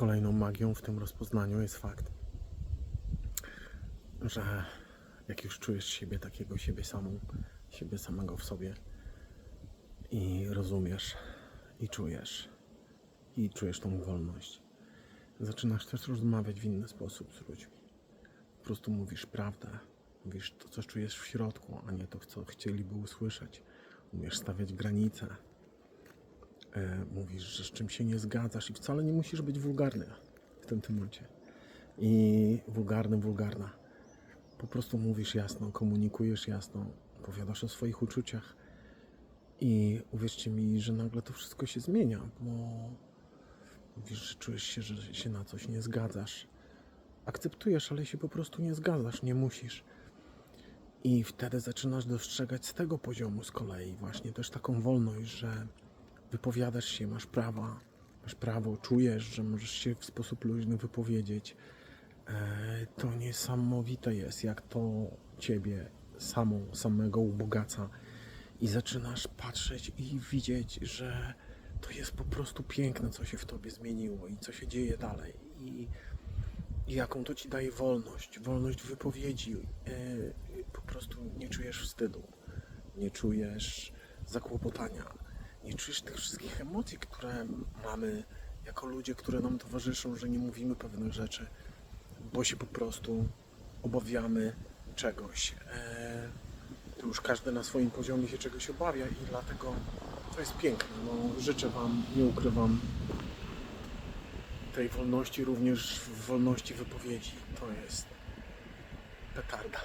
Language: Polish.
Kolejną magią w tym rozpoznaniu jest fakt, że jak już czujesz siebie takiego, siebie samą, siebie samego w sobie i rozumiesz, i czujesz, i czujesz tą wolność, zaczynasz też rozmawiać w inny sposób z ludźmi. Po prostu mówisz prawdę, mówisz to, co czujesz w środku, a nie to, co chcieliby usłyszeć. Umiesz stawiać granice, mówisz, że z czym się nie zgadzasz i wcale nie musisz być wulgarny w tym temacie. I wulgarny, wulgarna. Po prostu mówisz jasno, komunikujesz jasno, opowiadasz o swoich uczuciach i uwierzcie mi, że nagle to wszystko się zmienia, bo mówisz, że czujesz się, że się na coś nie zgadzasz. Akceptujesz, ale się po prostu nie zgadzasz, nie musisz. I wtedy zaczynasz dostrzegać z tego poziomu z kolei właśnie też taką wolność, że wypowiadasz się, masz prawa, masz prawo, czujesz, że możesz się w sposób luźny wypowiedzieć. E, To niesamowite jest, jak to ciebie samą, samego ubogaca i zaczynasz patrzeć i widzieć, że to jest po prostu piękne, co się w tobie zmieniło i co się dzieje dalej. I, i jaką to ci daje wolność, wolność wypowiedzi. E, Po prostu nie czujesz wstydu, nie czujesz zakłopotania, nie czujesz tych wszystkich emocji, które mamy jako ludzie, które nam towarzyszą, że nie mówimy pewnych rzeczy, bo się po prostu obawiamy czegoś. E, To już każdy na swoim poziomie się czegoś obawia i dlatego to jest piękne. No, życzę Wam, nie ukrywam, tej wolności, również w wolności wypowiedzi. To jest petarda.